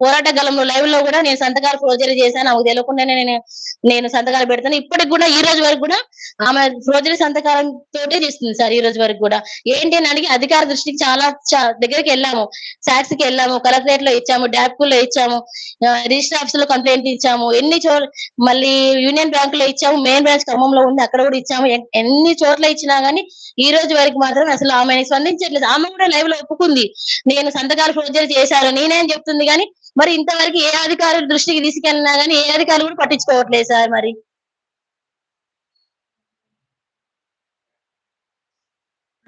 పోరాట గలంలో లైవ్లో కూడా నేను సంతకాలు ఫ్రోజరీ చేశాను. నాకు తెలియకుండానే నేను నేను సంతకాలు పెడతాను. ఇప్పటికి కూడా ఈ రోజు వరకు కూడా ఆమె ఫ్రోజరీ సంతకాలం తోటే చేస్తుంది సార్ ఈ రోజు వరకు కూడా. ఏంటి అని అడిగి అధికార దృష్టికి చాలా దగ్గరికి వెళ్ళాము. సాక్స్కి వెళ్ళాము కలెక్టరేట్లో ఇచ్చాము డాప్కూ లో ఇచ్చాము రిజిస్టర్ ఆఫీస్లో కంప్లైంట్ ఇచ్చాము ఎన్ని చోట్ల మళ్ళీ యూనియన్ బ్యాంక్లో ఇచ్చాము మెయిన్ బ్రాంచ్ ఖమ్మంలో ఉంది అక్కడ కూడా ఇచ్చాము. ఎన్ని చోట్ల ఇచ్చినా గానీ ఈ రోజు వరకు మాత్రం అసలు ఆమె స్పందించట్లేదు. ఆమె కూడా లైవ్లో ఒప్పుకుంది. నేను సంతకాలు ఫ్రోజరీ చేశాను నేనేం చెప్తుంది కానీ మరి ఇంతవరకు ఏ అధికారుల దృష్టికి తీసుకెళ్ళినా గానీ ఏ అధికారులు కూడా పట్టించుకోవట్లేదు సార్ మరి.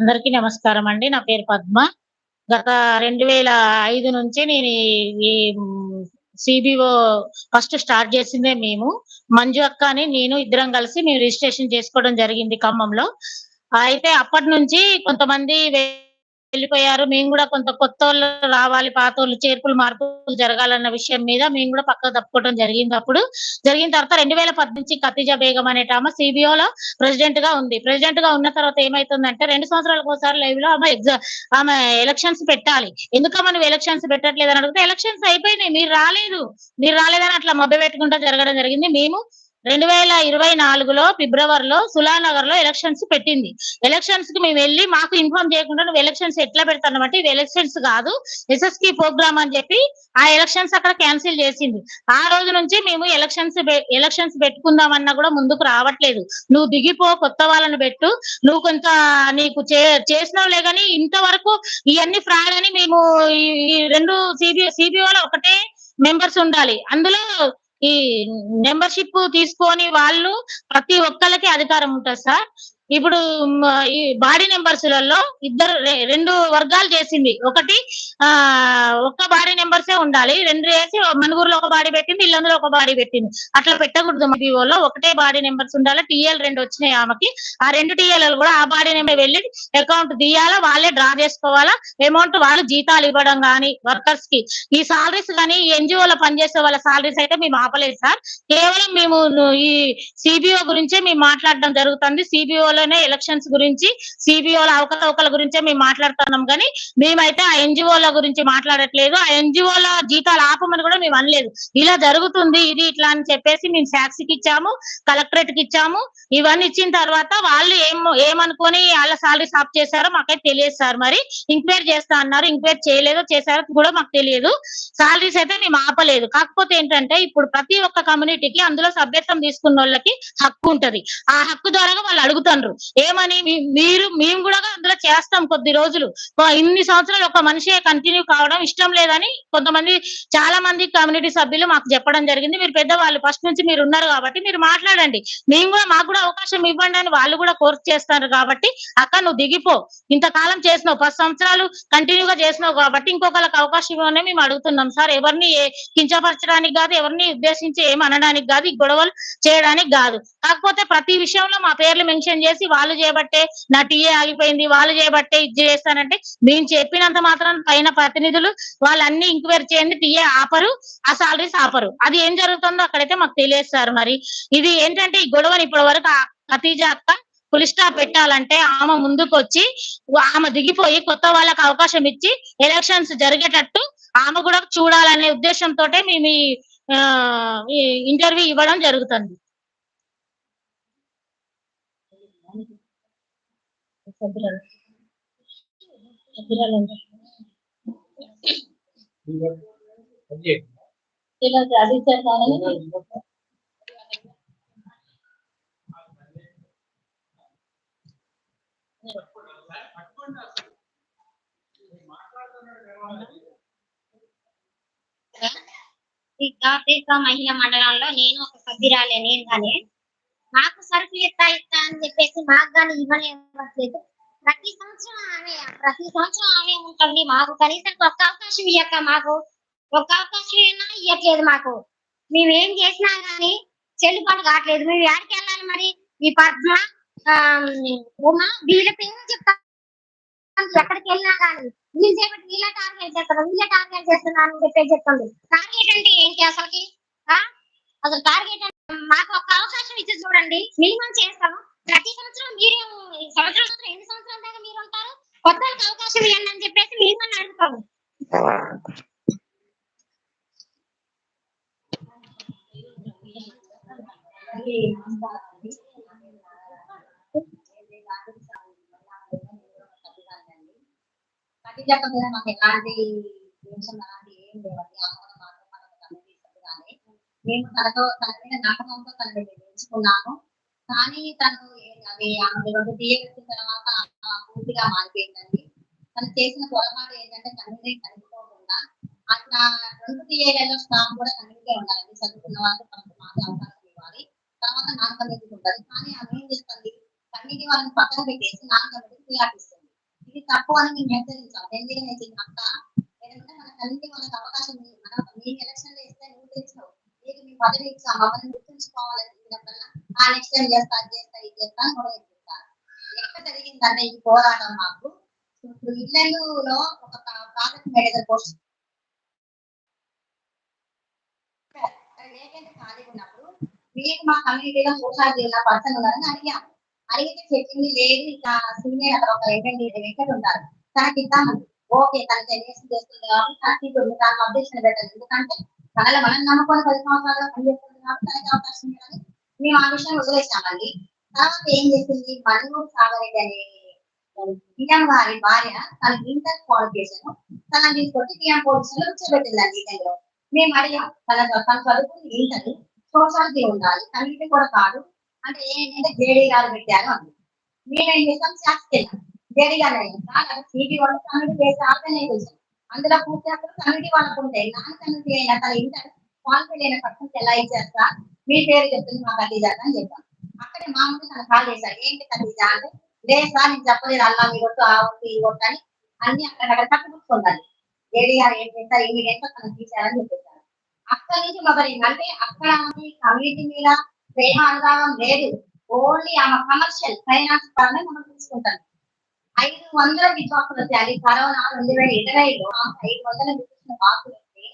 అందరికీ నమస్కారం అండి. నా పేరు పద్మ. గత రెండు వేల ఐదు నుంచి నేను ఈ- సిబిఓ ఫస్ట్ స్టార్ట్ చేసిందే మేము. మంజు అక్క అని నేను ఇద్దరం కలిసి మేము రిజిస్ట్రేషన్ చేసుకోవడం జరిగింది ఖమ్మంలో. అయితే అప్పటి నుంచి కొంతమంది వెళ్ళిపోయారు. మేము కూడా కొంత కొత్త వాళ్ళు రావాలి పాత వాళ్ళు చేర్పులు మార్పులు జరగాలన్న విషయం మీద మేము కూడా పక్కకు తప్పుకోవడం జరిగింది. అప్పుడు జరిగిన తర్వాత రెండు వేల పద్దెనిమిది నుంచి ఖతీజా బేగం అనే ఆమె సిబిఓలో ప్రెసిడెంట్గా ఉంది. ప్రెసిడెంట్గా ఉన్న తర్వాత ఏమైతుందంటే రెండు సంవత్సరాలకు ఒకసారి లైవ్లో ఆమె ఎగ్జామ్ ఆమె ఎలక్షన్స్ పెట్టాలి. ఎందుకమ్మా నువ్వు ఎలక్షన్స్ పెట్టట్లేదు అని అడిగితే ఎలక్షన్స్ అయిపోయినాయి మీరు రాలేదు. మీరు రాలేదని అట్లా మభ్య పెట్టుకుంటా జరగడం జరిగింది. మేము రెండు వేల ఇరవై నాలుగులో ఫిబ్రవరిలో సులానగర్లో ఎలక్షన్స్ పెట్టింది. ఎలక్షన్స్కి మేము వెళ్ళి మాకు ఇన్ఫార్మ్ చేయకుండా నువ్వు ఎలక్షన్స్ ఎట్లా పెడతానంటే ఇవి ఎలక్షన్స్ కాదు ఎస్ఎస్కి ప్రోగ్రామ్ అని చెప్పి ఆ ఎలక్షన్స్ అక్కడ క్యాన్సిల్ చేసింది. ఆ రోజు నుంచి మేము ఎలక్షన్స్ ఎలక్షన్స్ పెట్టుకుందామన్నా కూడా ముందుకు రావట్లేదు. నువ్వు దిగిపో కొత్త వాళ్ళని పెట్టు నువ్వు కొంత నీకు చే చేసినావులే కానీ ఇంతవరకు ఇవన్నీ ఫ్రాడ్ అని మేము ఈ ఈ రెండు సిబి సిబిఓలో ఒకటే మెంబర్స్ ఉండాలి. అందులో ఈ మెంబర్షిప్ తీసుకొని వాళ్ళు ప్రతి ఒక్కళ్ళకి అధికారం ఉంటుంది సార్. ఇప్పుడు ఈ బాడీ లలో ఇద్దరు రెండు వర్గాలు చేసింది. ఒకటి ఆ ఒక్క బాడీ నెంబర్సే ఉండాలి. రెండు వేసి మనుగురులో ఒక బాడీ పెట్టింది ఇల్లందులో ఒక బాడీ పెట్టింది. అట్లా పెట్టకూడదు లో. ఒకటే బాడీ నెంబర్స్ ఉండాలి. టీఎల్ రెండు వచ్చినాయి ఆమెకి. ఆ రెండు టీఎల్ కూడా ఆ బాడీ నెంబర్ వెళ్ళి అకౌంట్ తీయాలా? వాళ్ళే డ్రా చేసుకోవాలా? అమౌంట్ వాళ్ళు జీతాలు ఇవ్వడం కానీ వర్కర్స్కి. ఈ సాలరీస్ కానీ ఎన్జిఓలో పనిచేసే వాళ్ళ సాలరీస్ అయితే మేము ఆపలేదు సార్. కేవలం మేము ఈ సిబిఓ గురించే మేము మాట్లాడడం జరుగుతుంది. సిబిఓ లోనే ఎలక్షన్స్ గురించి సిబిఓల అవకతవకల గురించే మేము మాట్లాడుతున్నాం. కానీ మేమైతే ఆ ఎన్జిఓల గురించి మాట్లాడట్లేదు. ఆ ఎన్జిఓల జీతాలు ఆపమని కూడా మేము అనలేదు. ఇలా జరుగుతుంది ఇది ఇట్లా అని చెప్పేసి మేము సాక్షికి ఇచ్చాము కలెక్టరేట్కి ఇచ్చాము. ఇవన్నీ ఇచ్చిన తర్వాత వాళ్ళు ఏం ఏమనుకొని వాళ్ళ సాలరీ స్టాప్ చేశారో మాకైతే తెలియదు సార్. మరి ఎంక్వైరీ చేస్తా అన్నారు. ఎంక్వైరీ చేయలేదో చేశారో కూడా మాకు తెలియదు. సాలరీస్ అయితే మేము ఆపలేదు. కాకపోతే ఏంటంటే ఇప్పుడు ప్రతి ఒక్క కమ్యూనిటీకి అందులో సభ్యత్వం తీసుకున్న వాళ్ళకి హక్కు ఉంటది. ఆ హక్కు ద్వారా వాళ్ళు అడుగుతాండ్రు ఏమని మీరు మేము కూడా అందులో చేస్తాం కొద్ది రోజులు. ఇన్ని సంవత్సరాలు ఒక మనిషి కంటిన్యూ కావడం ఇష్టం లేదని కొంతమంది చాలా మంది కమ్యూనిటీ సభ్యులు మాకు చెప్పడం జరిగింది. మీరు పెద్దవాళ్ళు ఫస్ట్ నుంచి మీరు ఉన్నారు కాబట్టి మీరు మాట్లాడండి. మేము కూడా మాకు కూడా అవకాశం ఇవ్వండి అని వాళ్ళు కూడా కోర్స్ చేస్తారు కాబట్టి అక్క నువ్వు దిగిపో. ఇంతకాలం చేసినావు పది సంవత్సరాలు కంటిన్యూగా చేసినావు కాబట్టి ఇంకొకరికి అవకాశం ఇవ్వని మేము అడుగుతున్నాం. సార్ ఎవరిని ఏ- కించపరచడానికి కాదు ఎవరిని ఉద్దేశించి ఏం అనడానికి కాదు ఈ గొడవలు చేయడానికి కాదు. కాకపోతే ప్రతి విషయంలో మా పేర్లు మెన్షన్ చేసి వాళ్ళు చేయబట్టే నా టీఏ ఆగిపోయింది వాళ్ళు చేయబట్టే ఇది చేస్తానంటే మేము చెప్పినంత మాత్రం పైన ప్రతినిధులు వాళ్ళన్ని ఇంక్వైరీ చేయండి టీఏ ఆపరు ఆ సాలరీస్ ఆపరు. అది ఏం జరుగుతుందో అక్కడైతే మాకు తెలియజేస్తారు మరి. ఇది ఏంటంటే ఈ గొడవని ఇప్పటి వరకు ఆ ఖతీజా అక్క ఫుల్ స్టాప్ పెట్టాలంటే ఆమె ముందుకు వచ్చి ఆమె దిగిపోయి కొత్త వాళ్ళకి అవకాశం ఇచ్చి ఎలక్షన్స్ జరిగేటట్టు ఆమె కూడా చూడాలనే ఉద్దేశంతో మేము ఇంటర్వ్యూ ఇవ్వడం జరుగుతుంది. ఈ, మహిళా మండలంలో నేను ఒక సభ్యురాలే నేను కానీ మాకు సరుకులు ఇస్తా ఇస్తా అని చెప్పేసి మాకు కానీ ఇవ్వలేదు ప్రతి సంవత్సరం ఆమె ప్రతి సంవత్సరం ఆమె ఉంటుంది. మాకు కనీసం ఒక్క అవకాశం ఇయ్యక మాకు. ఒక్క అవకాశం అయినా ఇవ్వట్లేదు మాకు. మేమేం చేసినా గానీ చెల్లుబాటు కావట్లేదు. మేము ఎక్కడికి వెళ్ళాలి మరి? ఈ పద్మ ఆ, ఉమా వీళ్ళ పేరు చెప్తా ఎక్కడికి వెళ్ళినా కానీ వీళ్ళు చేపట్టి వీళ్ళ టార్గెట్ చేస్తున్నారు. వీళ్ళ టార్గెట్ చేస్తున్నారు అని చెప్పేసి చెప్తుంది టార్గెట్ అంటే ఏంటి అసలుకి? అసలు టార్గెట్ అంటే మాకు ఒక అవకాశం ఇచ్చి చూడండి. మినిమం చేస్తాము. ప్రతి సంవత్సరం మీరు సంవత్సరం సంవత్సరం ఎన్ని సంవత్సరాల దాకా మీరు ఉంటారు? కొత్త అవకాశం ఇవ్వండి అని చెప్పేసి మిమ్మల్ని అడుగుతాము. పట్టించక మీద మాకు ఎలాంటి టెన్షన్ అలాంటి ఏం లేవండి. ఆహ్వానం మాత్రం మనకు తనది కానీ మేము తనతో తన మీద నమ్మకంతో తనని నిర్మించుకున్నాము కానీ తను ఏ- అవి ఆమె రెండు తీయగట్టిన తర్వాత పూర్తిగా మారిపోయిందండి. తను చేసిన పొరపాటు ఏంటంటే కన్నీరే కలుపుకోకుండా అట్లా రెండు తీయలలో స్టాఫ్ కూడా కన్నీరే ఉండాలండి. చదువుకున్న వాళ్ళు ఫస్ట్ మాకే అవకాశం ఇవ్వాలి. తర్వాత నాన్ కమిటీకి ఉంటుంది కానీ ఆమె ఏం చేస్తుంది? కమిటీ వాళ్ళని పక్కన పెట్టేసి నాన్ కమిటీకి ఫిర్యాదిస్తుంది ఇది తప్పు అని మేము హెచ్చరించాం ఎందుకంటే అక్క ఏదంటే మన కమిటీ వాళ్ళకి అవకాశం ఉంది. మనం నేను ఎలక్షన్లో ఇస్తే నువ్వు తెలిసినావు మీకు మీ పదవి ఇచ్చాం మమ్మల్ని గుర్తుంచుకోవాలని చెప్పినప్పుడల్లా ఆ నెక్స్ట్ టైం చేస్తా అది చేస్తా ఇది చేస్తా అని కూడా చెప్తారు ఎక్కడ జరిగిందంటే ఈ పోరాటం మాకు. ఇప్పుడు ఇళ్ళలో ఒక ప్రాజెక్ట్ మేనేజర్ పోస్ట్. వేకెంట్ ఖాళీగా ఉన్నప్పుడు మీకు మా కమ్యూనిటీలో సోషల్ జిల్లా పర్సన్ ఉన్నారని అడిగాము. అడిగితే చెప్పింది లేదు ఇట్లా సీనియర్ అక్కడ ఒక వెంకటి వెంకట్ ఉంటారు. తనకి ఇద్దామని. ఓకే తన టెన్ చేస్తుంది కాబట్టి తనకి ఇప్పుడు తనకు అప్డేషన్ పెట్టాలి. ఎందుకంటే తనలో మనం నమ్ముకొని పది సంవత్సరాలు పనిచేస్తుంది కాబట్టి తనకి అవకాశం ఇవ్వాలి మేము ఆ విషయం వదిలేసామండి. తర్వాత ఏం చేసింది? మనుగూరు సాగరెడ్డి అనే పిఎం గారి భార్య తన ఇంటర్ క్వాలిఫికేషన్ తనని తీసుకొచ్చి పిఎం పొజిషన్లో కూర్చోబెట్టిందండి ఇంటర్లో మేము అడిగాం తన తన చదువుకుని ఇంటర్ సోషాలజీ ఉండాలి కమ్యూనిటీ కూడా కాదు. అంటే ఏంటంటే జేడీ గారు పెట్టారు అంది మేమేం చేస్తాం శాస్త్రి జేడీ గారు అయ్యాం కాదు సీటీ సిబి వాళ్ళు కమ్యూనిటీ బేస్డ్ ఆర్గనైజేషన్ అందులో పూర్తి హక్కులు కమిటీ వాళ్ళకు ఉంటాయి. నాన్ కమిటీ అయినా తన ఇంటర్ క్వాలిఫైడ్ అయిన పర్సన్స్ ఎలా ఇచ్చేస్తా? మీ పేరు చెప్తుంది మా ఖదీజా అని చెప్పాను అక్కడే మామూలు తను కాల్ చేశారు. ఏంటి ఖదీజా అంటే లేదు సార్ నేను చెప్పలేదు. అల్లా మీ కొట్టు ఆ ఒక్క ఈ కొట్టు అని అన్ని అక్కడ అక్కడ కట్టుకుంటుంది జేడీ గారు ఏం చేస్తారు ఇమీడియట్గా తను తీశారని చెప్పేశారు. అక్కడి నుంచి మొదలైంది అంటే అక్కడ ఆమె కమ్యూనిటీ మీద ప్రేమ అనుభవం లేదు. ఓన్లీ ఆమె కమర్షియల్ ఫైనాన్స్ పరంగా మనం తీసుకుంటాను ఐదు వందల విశ్వాసాలు వచ్చాయి కరోనా రెండు వేల ఇరవైలో ఆమె ఐదు వందల విశ్వాసం మార్కులు వస్తే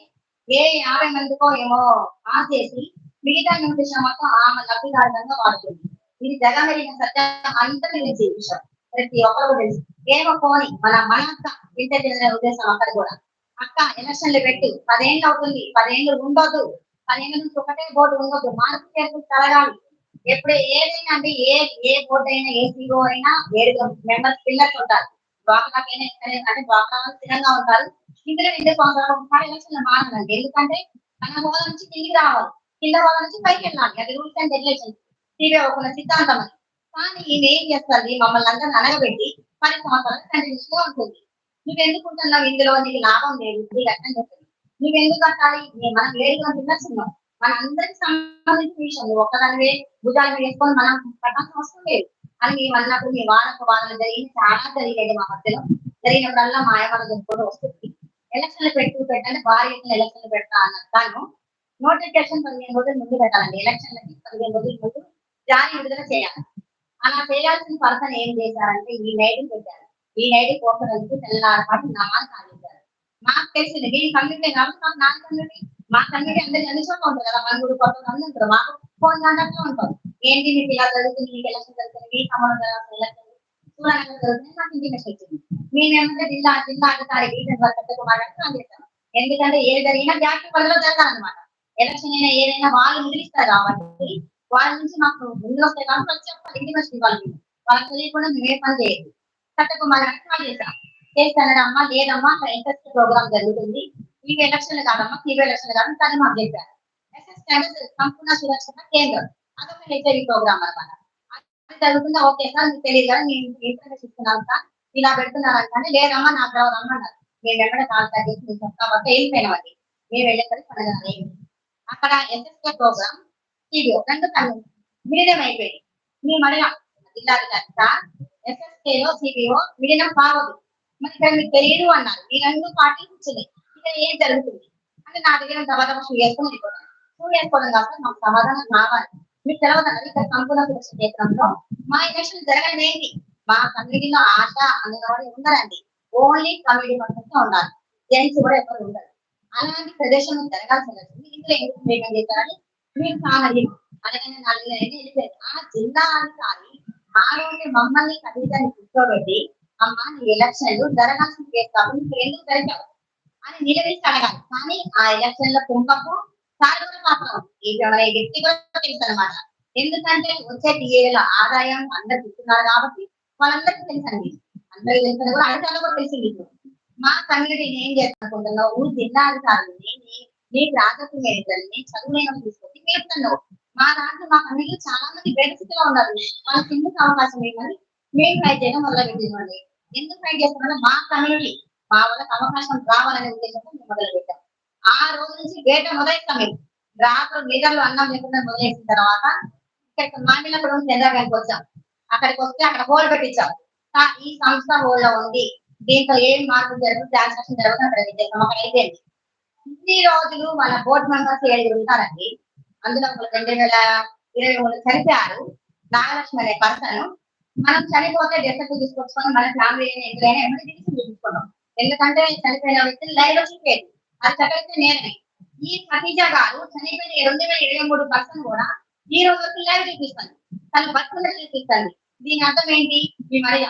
ఏ యాభై మందికో ఏమో పాస్ చేసి మిగతా న్యూట్రిషన్ మొత్తం ఆమె లబ్ధిదారులంగా వాడుతుంది. ఇది జగమెరిగిన సత్యం అంతా తెలిసే విషయం. ప్రతి ఒక్కరు తెలుసు. ఏమో పోని మన మన అక్క ఇంత చెందిన ఉద్దేశం అక్కడ కూడా. అక్క ఎలక్షన్లు పెట్టు. పదేళ్ళు అవుతుంది. పదేళ్ళు ఉండొద్దు. పదేళ్ళ నుంచి ఒకటే బోర్డు ఉండొద్దు. మార్పు చేస్తూ కలగాలి ఎప్పుడు ఏదైనా అంటే ఏ ఏ బోర్డు అయినా ఏ సీఓ అయినా ఏడు మెంబర్స్ పిల్లర్స్ ఉంటారు. డ్వాక్రాకైనా ఎక్కడైనా అంటే డ్వాక్రా స్థిరంగా ఉంటారు. ఇందులో ఇద్దరు సంవత్సరాలు ఒకసారి ఎలక్షన్లు మారాలండి ఎందుకంటే మన హోదా నుంచి కిందికి రావాలి. కింద హోదా నుంచి పైకి వెళ్ళాలి. అది రూల్స్ అండ్ రెగ్యులేషన్ ఇవే ఒక సిద్ధాంతం అని కానీ ఈయన ఏం చేస్తుంది మమ్మల్ని అందరిని అనగబెట్టి పది సంవత్సరాలు కంటిన్యూస్గా ఉంటుంది. నువ్వు ఎందుకు ఉంటున్నావు? ఇందులో నీకు లాభం లేదు. నీకు అర్థం చెప్తుంది నువ్వు ఎందుకు కట్టాలి మనం లేడుగా తిన్నాల్సిందాం మన అందరికి సంబంధించిన విషయం ఒక్కదానివే భుజాలు వేసుకొని మనం పట్టాల్సిన అవసరం లేదు. అని మళ్ళీ మీ వాదన వాదన జరిగింది. చాలా జరిగాయి మా మధ్యలో. జరిగినప్పుడల్లా మాయమాల కూడా వస్తుంది. ఎలక్షన్లు పెట్టు పెట్టండి. భారీ ఎత్తున ఎలక్షన్లు పెడతా అన్న నోటిఫికేషన్ పదిహేను రోజులు ముందు పెట్టాలండి. ఎలక్షన్లకి పదిహేను రోజుల ముందు జారీ విడుదల చేయాలి. అలా చేయాల్సిన పర్సన్ ఏం చేశారంటే ఈ నైట్ పెట్టారు. ఈ నైట్ కోసం తెల్లారి పాటు నమాజ్ సాగించారు. నాకు తెలిసింది. నేను కమ్యూనిటీ కాబట్టి మాకు నా కమ్యూనిటీ మా కమ్యూనిటీ అందరి అన్ని చోట్ల ఉంటుంది కదా మన గుడి కొత్త మంది ఉంటారు. మాకు ఫోన్ కాంటాక్ట్ ఉంటారు. ఏంటి మీకు ఇలా జరుగుతుంది మీకు ఎలక్షన్ జరుగుతుంది మీ సంబంధం జరుగుతుంది ఎలక్షన్ చూడాలని జరుగుతుంది నాకు ఇంటిమేషన్ వచ్చింది మేమేమంటే జిల్లా జిల్లా అధికారి డీటెయిల్ వర్క్ కుమార్ గారికి ఫోన్ ఎందుకంటే ఏది జరిగినా జాతీయ పరిధిలో జరగాలన్నమాట. ఎలక్షన్ అయినా ఏదైనా వాళ్ళు ముగిస్తారు కాబట్టి వాళ్ళ నుంచి మాకు ముందు వస్తాయి కాబట్టి వచ్చి చెప్పాలి ఇంటిమేషన్ ఇవ్వాలి మేము. వాళ్ళకి తెలియకుండా మేము ఏ పని చేయదు సత్యకుమార్ అంటే కాల్ చేశాం చేస్తానని అమ్మ లేదమ్మా ఇంట్రెస్ట్ ప్రోగ్రామ్ జరుగుతుంది. మీకు ఎలక్షన్లు కాదమ్మా తీవ్ర ఎలక్షన్లు కాదు కానీ మాకు చెప్పారు. ఎస్ఎస్ స్టాండర్డ్ సంపూర్ణ సురక్షణ కేంద్రం. అదొక హెచ్ఐవి ప్రోగ్రామ్ అనమాట అది జరుగుతుందా? ఓకే సార్ మీకు తెలియదు కదా నేను ఇన్ఫర్మేషన్ ఇస్తున్నాను సార్. ఇలా పెడుతున్నారు అంటే లేదమ్మా నాకు రావు రమ్మన్నారు. నేను ఎక్కడ కాల్ తగ్గేసి మీకు కాబట్టి వెళ్ళిపోయినామండి మేము వెళ్ళేసరికి పండుగ అయింది. అక్కడ ఎస్ఎస్కే ప్రోగ్రామ్ టీవీ రెండు కళ్ళు విలీనం అయిపోయింది. మేము అడిగాం జిల్లాధికారి సార్ ఎస్ఎస్కే లో సిబిఓ విలీనం కావద్దు మరి ఇక్కడ మీకు తెలియదు అన్నారు. ఈ రెండు పార్టీ వచ్చినాయి ఇక్కడ ఏం జరుగుతుంది? అంటే నా దగ్గర సమాధానం షూ వేసుకొని వెళ్ళిపోతాను. షూ వేసుకోవడం కాక మాకు సమాధానం కావాలి. మీకు తెలియదు ఇక్కడ సంపూర్ణ సురక్ష క్షేత్రంలో మా ఎలక్షన్ జరగలేదు మా కమ్యూనిటీలో ఆశ అంగన్వాడీ ఉండరండి ఓన్లీ కమ్యూనిటీ పర్సన్స్ ఉండాలి. జెంట్స్ కూడా ఎవరు ఉండరు. అలాంటి ప్రదేశంలో జరగాల్సి ఉంటుంది ఇందులో ఎందుకు మేకం చేశారని మీరు కావాలి అలాగే నాలుగు ఆ జిల్లా అధికారి ఆ రోజు మమ్మల్ని కనీసాన్ని కూర్చోబెట్టి అమ్మ నీ ఎలక్షన్లు దరఖాస్తు చేస్తావు. కాబట్టి నువ్వు ఎందుకు జరిగావు అని నిలదీసి అడగాలి. కానీ ఆ ఎలక్షన్లో కుంపకు సార్ కూడా పాత్ర ఈ వ్యక్తి కూడా తెలుసు అనమాట ఎందుకంటే వచ్చే టీఏల ఆదాయం అందరు చూస్తున్నారు కాబట్టి వాళ్ళందరికీ తెలుసండి. అందరికీ తెలుసు కూడా అధికారులు కూడా తెలిసింది ఇప్పుడు. మా కమ్యూనిటీ ఏం చేస్తానుకుంటున్నావు ఊరు జిల్లా అధికారులని నీ రాజకీయ మేనేజర్ని చదువులేని తీసుకొచ్చి పేర్కొన్నావు మా దాంట్లో మా కమ్యూనిటీ చాలా మంది బెనిఫిట్ ఉన్నారు. వాళ్ళకి ఎందుకు అవకాశం ఏమని మేము ట్రై చేయడం మొదలు పెట్టివ్వండి ఎందుకు ట్రై చేస్తున్నాం మా కమ్యూనిటీ మా వాళ్ళకి అవకాశం రావాలనే ఉద్దేశంతో మేము మొదలు పెట్టాం ఆ రోజు నుంచి వేట మొదలెట్టాం మేము. రాత్రి నిద్రలు అన్నం లేకుండా మొదలెట్టిన తర్వాత ఇక్కడ మామిళ్ళపురం చంద్రబాబుకి వచ్చాం. అక్కడికి వస్తే అక్కడ హోల్ పెట్టించాం. ఈ సంస్థ హోల్లో ఉంది దీంట్లో ఏం మార్పు జరుగుతుంది ట్రాన్సాక్షన్ జరుగుతుంది అక్కడ విజయం అక్కడ అయిపోయింది. ఇన్ని రోజులు మన బోర్డు మెంబర్స్ ఏడుగురు ఉంటారండి. అందులో ఒక రెండు వేల ఇరవై మూడు చనిపోయారు. నాగలక్ష్మి అనే పర్సన్ మనం చనిపోతే డెత్ తీసుకొచ్చుకొని మన ఫ్యామిలీ ఎదురైనా ఎమర్జెన్సీ చూపించుకున్నాం ఎందుకంటే చనిపోయిన వ్యక్తి లైవ్లో చూపేది అది చదివితే నేనే ఈ ఖతీజా గారు చనిపోయిన రెండు వేల ఇరవై మూడు పర్సన్ కూడా ఈ రోజు వరకు లైవ్ చూపిస్తాను తను బతుకుండా చూపిస్తాను దీని అర్థం ఏంటి? మీ మరి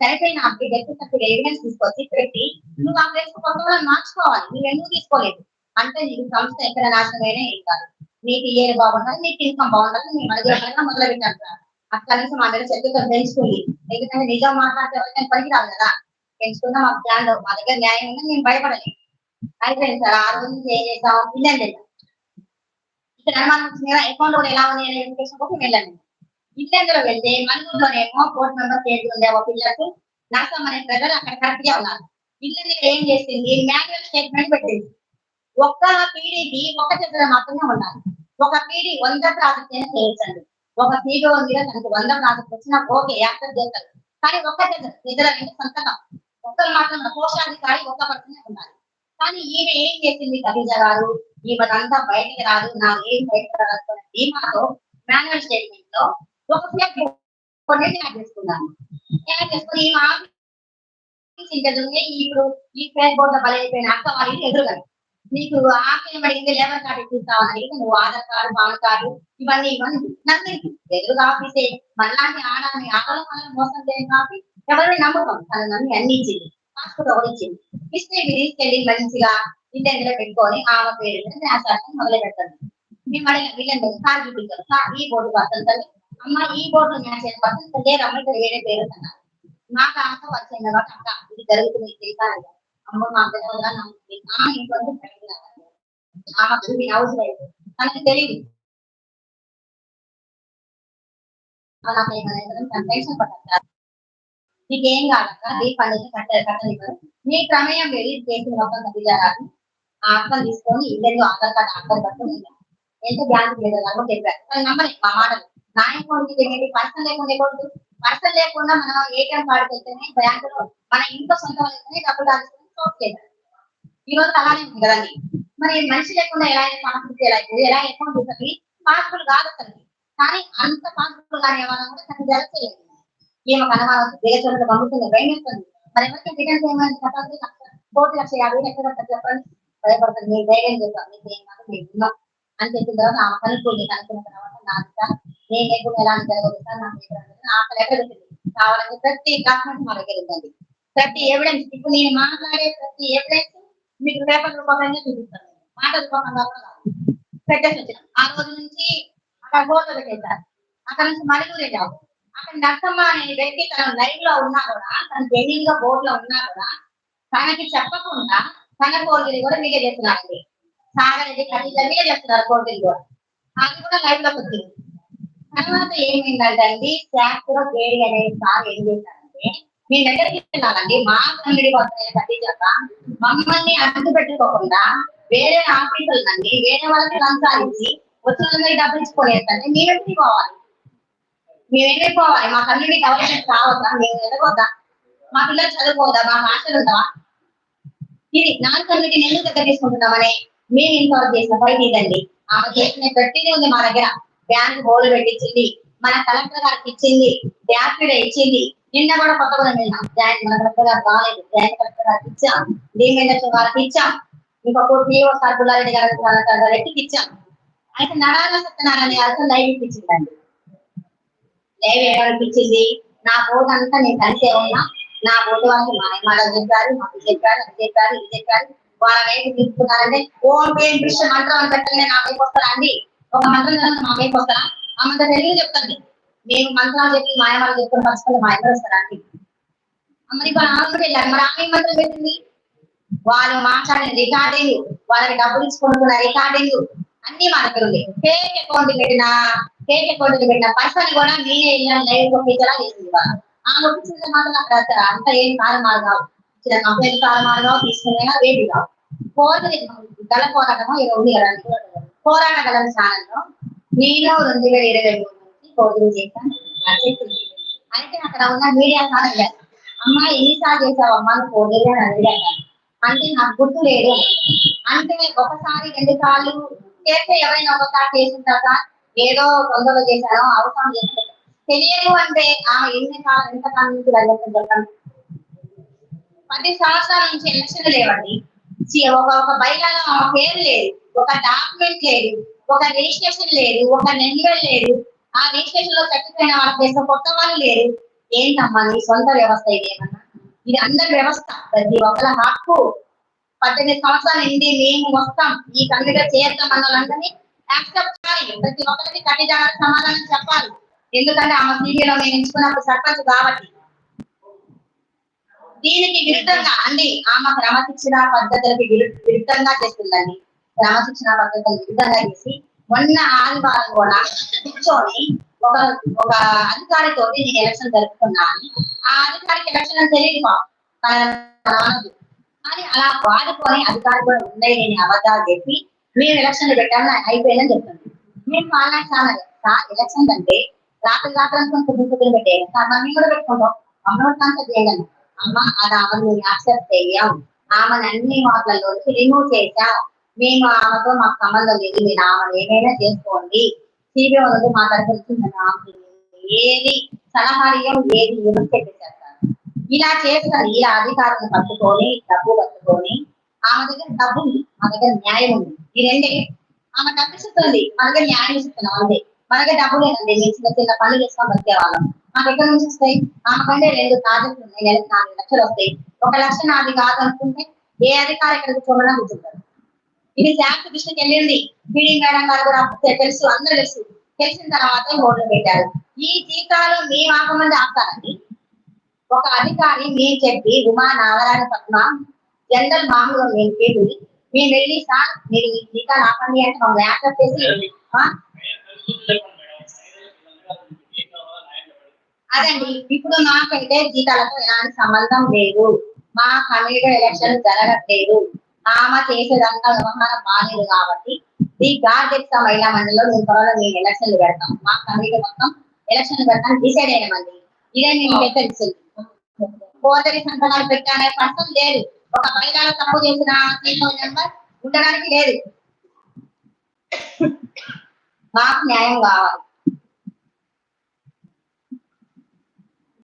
చనిపోయిన అప్పుడు డెత్ సర్టిఫికేట్ ఎవిడెన్స్ తీసుకొచ్చి పెట్టి నువ్వు ఆ ప్లేస్ కొత్త వాళ్ళని మార్చుకోవాలి. నువ్వు ఎందుకు తీసుకోలేదు? అంటే నీకు సంస్థ ఎక్కడ నాశనమైనా ఏం కాదు. నీకు ఏ బాగుండాలి నీకు ఇన్కమ్ బాగుండాలి నీ మధ్య మొదలు పెట్టారు అక్కడ నుంచి మా దగ్గర చెట్టుతో పెంచుకుంది ఎందుకంటే నిజం మాట్లాడితే నేను పనికి కదా. పెంచుకున్నా మాకు ప్లాన్ మా దగ్గర న్యాయం ఉందని నేను భయపడలేదు. అయిపోయింది సార్. ఆ రోజు నుంచి ఏం చేద్దాం ఇల్లండి ఇక్కడ అనుమానం కదా అకౌంట్ కూడా ఎలా ఉంది అనే ఎడ్యుకేషన్ కోసం వెళ్ళాను. ఇల్లెందులో వెళ్తే? మనుగురులోనేమో కోర్టు మెంబర్ చేతి ఉండే ఒక పిల్లలకు. నరసం అనే ప్రజలు అక్కడ కరెక్ట్గా ఉన్నారు. ఇల్లు ఏం చేసింది? మాన్యువల్ స్టేట్మెంట్ పెట్టింది. ఒక్క పీడీకి ఒక చెద్దర మాత్రమే ఉండాలి. ఒక పీడీ వంద ప్రాజెక్ట్ చేయించండి ఒక పీడీ ఉంది తనకు వంద ప్రాజెక్ట్ వచ్చినా ఓకే యాక్సెప్ట్ చేస్తారు కానీ ఒక్క చెద్దర ఇద్దరు సంతకం. ఒక్కరు మాత్రం కోశాధికారి ఒక్క పర్సనే ఉండాలి. కానీ ఈమె ఏం చేసింది ఖదీజా గారు? ఈమెదంతా బయటికి రాదు నా ఏం బయటకు రాదు ధీమాతో మాన్యువల్ స్టేట్మెంట్లో ఒక ఫ్లాగ్ కొన్ని యాడ్ చేసుకున్నాను. యాడ్ చేసుకుని ఈమె ఆఫీస్ ఇప్పుడు ఈ ఫేర్ బోర్డు బలైపోయిన అక్క వాళ్ళకి ఎదురుగారు నీకు ఆకలి అడిగింది లేబర్ కార్డు ఇప్పిస్తావని అడిగితే నువ్వు ఆధార్ కార్డు పాన్ కార్డు ఇవన్నీ ఇవన్నీ నన్ను ఎదురుగా ఆఫీసే మనలాంటి ఆడాలని ఆడల వల్ల మోసం చేయని కాపీ ఎవరిని నమ్మకం? తను నమ్మి అన్ని ఇచ్చింది పాస్పోర్ట్ ఒకటి ఇచ్చింది. ఇస్తే ఇది తీసుకెళ్ళి మంచిగా ఇంటి పెట్టుకొని ఆమె పేరు మీద న్యాసాన్ని మొదలు పెట్టండి మేము అడిగిన వీళ్ళని సార్ చూపించారు. సార్ ఈ బోర్డు పర్సన్ తల్లి. అమ్మ ఈ బోర్డు మ్యాచ్ అయిన పర్సన్ లేరు అమ్మ ఇక్కడ వేరే పేరు అన్నారు. మాకు ఆశ వచ్చింది కాబట్టి అక్క ఇది జరుగుతుంది తెలుసా అమ్మ మాకు తెలియదురా నాకు ఆమె అవసరం లేదు తనకు తెలియదు నాకు ఏమైనా నీకేం కాదక్క దీపాలు కట్టారు కట్టలేదు నీ ప్రమేయం వెళ్ళి చేసిన లోపల కదిలారాలు ఆ అర్థం తీసుకొని ఇద్దరు ఆధార్ కార్డు ఆధార్ పట్టుకుని ఎంత బ్యాంక్ లేదు నాకు చెప్పారు కానీ నమ్మలే మా మాటలు నా అకౌంట్ ఏంటి పర్సన్ లేకుండా ఇవ్వద్దు పర్సన్ లేకుండా మనం ఏటీఎం కార్డు వెళ్తేనే బ్యాంకులో మన ఇంట్లో సొంత వాళ్ళైతేనే డబ్బులు దాచుకుని ఈ రోజు అలానే ఉంది కదండి మరి మనిషి లేకుండా ఎలా అయితే పాస్బుక్ ఎలా అయితే ఎలా ఎక్కువ ఉంటుంది? పాసిబుల్ కాదు అసలు. కానీ అంత పాసిబుల్ కానీ ఏమన్నా కూడా తను జరగలేదు ఈమె కనవాళ్ళకి దేశంలో పంపుతుంది భయమేస్తుంది మరి ఎవరికి రిటర్న్ చేయమని చెప్పాలి కోటి లక్ష యాభై వేలు ఎక్కడ చెప్పండి భయపడుతుంది. మీరు ధైర్యం చేస్తాను మీకు ఏం కాదు మీరు ఉన్నాం. అని చెప్పిన తర్వాత ఆమె కనుక్కోండి కనుక్కున్న తర్వాత నా సార్ నేను లేకుండా ఎలా జరగదు సార్ నాకు ఆ లెక్క పెట్టింది కావాలని ప్రతి డాక్యుమెంట్ మా దగ్గర ఉందండి. ప్రతి ఎవిడెన్స్ ఇప్పుడు నేను మాట్లాడే ప్రతి ఎవిడెన్స్ మీకు పేపర్ రూపకంగా చూపిస్తాను. మాట రూపకంగా పెట్టేసి వచ్చిన. ఆ రోజు నుంచి అక్కడ ఫోటో పెట్టేశారు. అక్కడ నుంచి మరుగురు వెళ్ళాము అక్కడ నర్సమ్మ అనే వ్యక్తి తన లైవ్లో ఉన్నా కూడా తన జెన్యున్గా బోర్డు లో ఉన్నా కూడా తనకి చెప్పకుండా తన కోరికలు కూడా మీకే చేస్తున్నారండి. సాగరెడ్డి ఖరీదు మీకే చేస్తున్నారు కోరికలు కూడా. అది కూడా లైవ్లోకి వచ్చింది. తర్వాత ఏమైందంటే అండి శాస్త్ర గేడి అనే సార్ ఏం చేశారంటే మీ దగ్గరికి వెళ్ళాలండి. మా కమ్యూనిటీ కోసం కట్టించాక మమ్మల్ని అడ్డు పెట్టుకోకుండా వేరే ఆఫీసులండి వేరే వాళ్ళకి లంచాలు ఇచ్చి వచ్చిన వాళ్ళకి డబ్బులు ఇచ్చుకోలేదంటే మీరెక్కడికి పోవాలి? మేము వెళ్ళిపోవాలి మా కమ్యూనిటీ అవకాశం కావద్దా మేము ఎదగొద్దా? మా పిల్లలు చదువుకోవద్దా? మా ఆశలు ఉందా ఇది నాన్ కమ్యూనిటీని ఎందుకు దగ్గర తీసుకుంటున్నామని మేము ఇన్వాల్వ్ చేసిన పని ఇదండి. ఆమె చేసిన ప్రతిదీ ఉంది మా దగ్గర. బ్యాంక్ బోర్డు పెట్టించింది మన కలెక్టర్ గారికి ఇచ్చింది డాక్టర్ ఇచ్చింది నిన్న కూడా కొత్తగా వెళ్ళినాం జాయింట్ మన కలెక్టర్ గారు బాగాలేదు జాయింట్ కలెక్టర్ గారికి ఇచ్చాం. డిఎంఎల్ఎస్ వారికి ఇచ్చాం. ఇంకొక పిఓ సార్ బుల్లారెడ్డి గారికి గారికి ఇచ్చాం. అయితే నడాల సత్యనారాయణ గారితో లైవ్ ఇప్పించిందండి. లైవ్ ఏమనిపించింది నా బోర్డు అంతా నేను కలిసే ఉన్నా. నా బోర్డు వాళ్ళకి మా అమ్మాయిలు చెప్పారు మాకు చెప్పారు అది చెప్పారు ఇది చెప్పారు. వాళ్ళ వైపు తీసుకున్నారంటే ఓం పేరు కృష్ణ మంత్రం అని పెట్టలే నా వైపు వస్తారా అండి? ఒక మంత్రం తర్వాత మా వైపు వస్తారా? ఆ మంత్రం తెలుగు చెప్తాను. మేము మంత్రాలు చెప్పి మాయమాలు చెప్పుకుని పరస్పరం మా ఎవరు మరి ఇప్పుడు వెళ్ళారు. మరి ఆమె మంత్రం పెట్టింది వాళ్ళు మాట్లాడిన రికార్డింగ్ వాళ్ళకి డబ్బులు ఇచ్చుకుంటున్న రికార్డింగ్ అన్ని మనకు ఉంది ఫేక్ అకౌంట్ పెట్టిన ఫేక్ అకౌంట్ పెట్టిన పర్సన్ కూడా నేనే వెళ్ళాను లైవ్ ఒప్పించేలా చేసింది వాళ్ళు ఆమె ఒప్పించిన మాత్రం అక్కడ అంత ఏం కారణాలు కావు. చిన్న కంప్లైంట్ కారణాలు కావు తీసుకునేలా వేడి కావు. పోరాటం గల పోరాటమో ఇది ఉంది కదండి పోరాట. గల ఛానల్ నేను రెండు వేల ఇరవై మూడు పోజింగ్ చేశాను. అయితే అక్కడ ఉన్న మీడియా ఛానల్ అమ్మా ఎన్నిసార్లు చేసావు అమ్మా నువ్వు పోటీ అని అడిగాను అంటే నాకు గుర్తు లేదు. అంటే ఒకసారి రెండు సార్లు చేస్తే ఎవరైనా ఒకసారి చేసిన తర్వాత ఏదో తొందరలో చేశారో అవసరం చేస్తారు తెలియదు అంటే ఆమె ఎన్ని కాలం ఎంత కాలం నుంచి వెళ్ళకుండా పది సంవత్సరాల నుంచి ఎలక్షన్ లేవండి. ఒక ఒక బైలాలో ఆమె పేరు లేదు. ఒక డాక్యుమెంట్ లేదు. ఒక రిజిస్ట్రేషన్ లేదు. ఒక నెంబర్ లేదు. ఆ రిజిస్ట్రేషన్లో చచ్చిపోయిన వాళ్ళ దేశం కొత్త వాళ్ళు లేరు. ఏంటమ్మా నీ సొంత వ్యవస్థ ఇది ఇది అందరి వ్యవస్థ. ప్రతి ఒక్కరి హక్కు. పద్దెనిమిది సంవత్సరాలు నిండి మేము వస్తాం ఈ కమిటీగా చేద్దాం అన్న వాళ్ళందరినీ యాక్సెప్ట్ చేయాలి. ప్రతి ఒక్కరికి కట్టి సమాధానం చెప్పాలి. ఎందుకంటే ఆమె సీరియల్ నేను ఎంచుకున్నప్పుడు సర్పంచ్ కాబట్టి. దీనికి విరుద్ధంగా అండి ఆమె క్రమశిక్షణ పద్ధతులకి విరుద్ధంగా చేస్తుందండి. క్రమశిక్షణ పద్ధతులకు విరుద్ధంగా చేసి మొన్న ఆదివారం కూడా కూర్చొని ఒక ఒక అధికారితో నేను ఎలక్షన్ జరుపుకున్నాను. ఆ అధికారికి ఎలక్షన్ అని తెలియదు పాపం. కానీ అలా వాడుకొని అధికారి కూడా ఉన్నాయి నేను అబద్ధాలు చెప్పి మేము ఎలక్షన్ పెట్టాలని అయిపోయిందని చెప్తుంది మేము వాళ్ళ చాలా సార్ ఎలక్షన్ అంటే రాత్రి రాత్రి అనుకుని కుటుంబ కుటుంబం పెట్టేయాలి సార్ మరి మేము కూడా పెట్టుకుంటాం. అమ్మోట్ కాన్సెప్ట్ చేయండి అమ్మ అది ఆమెను యాక్సెప్ట్ చేయం ఆమెను అన్ని వాటిలలో రిమూవ్ చేశాం మేము ఆమెతో మాకు సంబంధం లేదు మీరు ఆమె ఏమైనా చేసుకోండి. సిబిఐ నుండి మా తరఫు నుంచి ఏది సలహా ఏది ఇవ్వం చెప్పేసేస్తారు. ఇలా చేస్తారు ఇలా అధికారులను పట్టుకొని డబ్బు పట్టుకొని. ఆమె దగ్గర డబ్బు ఉంది మా దగ్గర న్యాయం ఉంది. ఈ రెండే. ఆమె డబ్బిస్తుంది మన దగ్గర న్యాయం ఇస్తున్నాం అంతే మన దగ్గర డబ్బు లేదండి మేము చిన్న చిన్న పనులు చేసుకొని బతికే వాళ్ళం. మాకు నుంచి వస్తాయి? ఆమె కంటే రెండు ప్రాజెక్టులు ఉన్నాయి నెలకి నాలుగు లక్షలు వస్తాయి. ఒక లక్ష నాది కాదు అనుకుంటే ఏ అధికారి ఇక్కడికి చూడడం కూర్చుంటారు ఇది శాంత దృష్టికి వెళ్ళింది బీడింగ్ మేడం గారు కూడా తెలుసు అందరూ తెలుసు. తెలిసిన తర్వాత ఓట్లు పెట్టారు. ఈ జీతాలు మీ ఆపమంది ఆపుతారండి ఒక అధికారి మేము చెప్పి ఉమా నాగరాయణ పద్మ జనరల్ మామూలు మేము చెప్పి మేము వెళ్ళి సార్ మీరు ఈ జీతాలు ఆపండి అంటే మమ్మల్ని యాక్సెప్ట్ చేసి అదండి. ఇప్పుడు మాకైతే జీతాలతో ఎలాంటి సంబంధం లేదు. మా కమిటీ ఎలక్షన్ జరగట్లేదు. ఆమె చేసేదంతా వ్యవహారం బాగాలేదు కాబట్టి ఈ గార్డెక్స్ మహిళా మండలిలో మేము త్వరలో మేము ఎలక్షన్లు పెడతాం. మా కమ్యూనిటీ మొత్తం ఎలక్షన్లు పెడతాం. డిసైడ్ అయినామండి ఇదే నేను హెచ్చరిస్తుంది పోతరి సంతకాలు పెట్టానే పర్సన్ లేదు. ఒక మహిళలు తప్పు చేసిన సీనియర్ నెంబర్ ఉండడానికి లేదు. మాకు న్యాయం కావాలి.